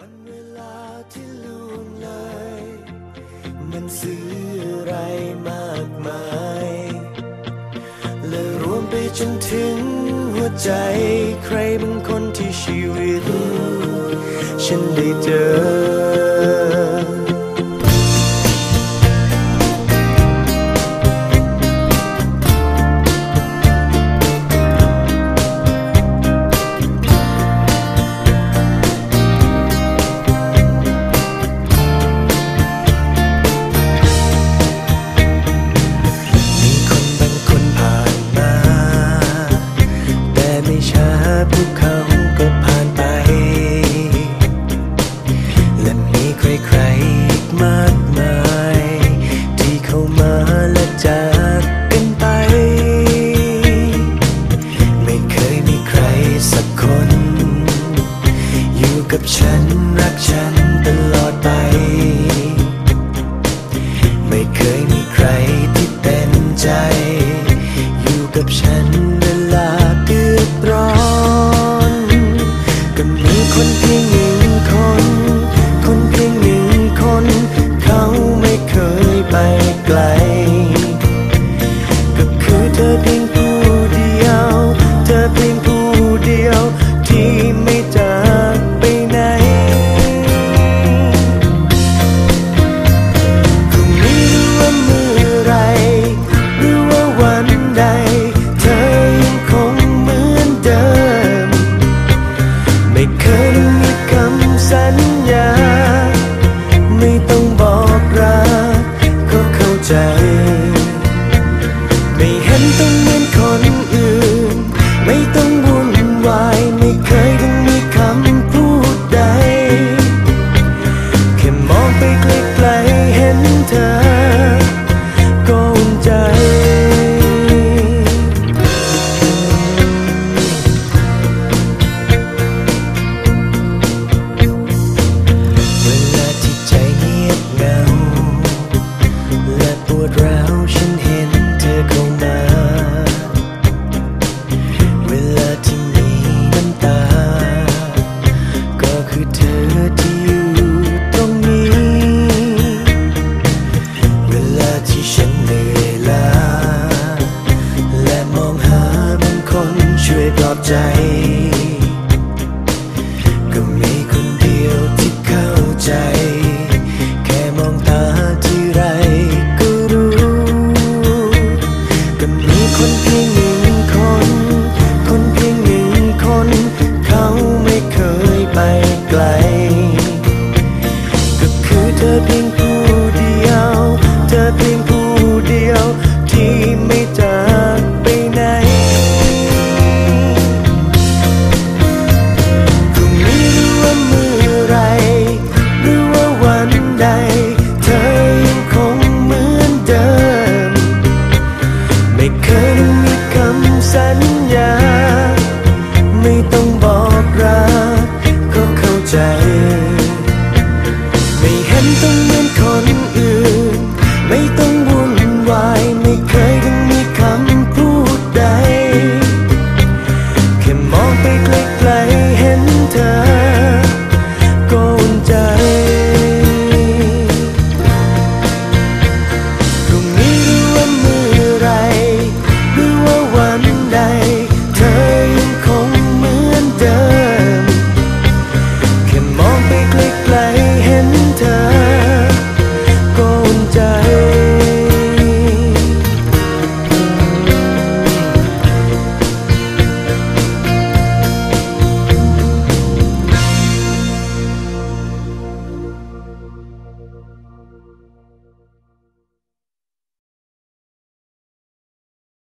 วันเวลาที่ล่วงเลย มันซื้ออะไรมากมายและรวมไปจนถึงหัวใจใครบางคนที่ชีวิต ฉันได้เจอ ไปไกล ก็คือเธอเพียงผู้เดียว เธอเพียงผู้เดียว ที่ไม่จากไปไหนพรุ่งนี้หรือว่าเมื่อไร หรือว่าวันใด เธอยังคงเหมือนเดิม ไม่เคยมีคำสัญญา ไม่เห็นต้องเหมือนคน ที่ฉันเหนื่อยล้าและมองหาบางคนช่วยปลอบใจ ก็มีคนเดียวที่เข้าใจ แค่มองตาที่ไรก็รู้ ก็มีคนเพียงหนึ่งคน คนเพียงหนึ่งคน เขาไม่เคยไปไกล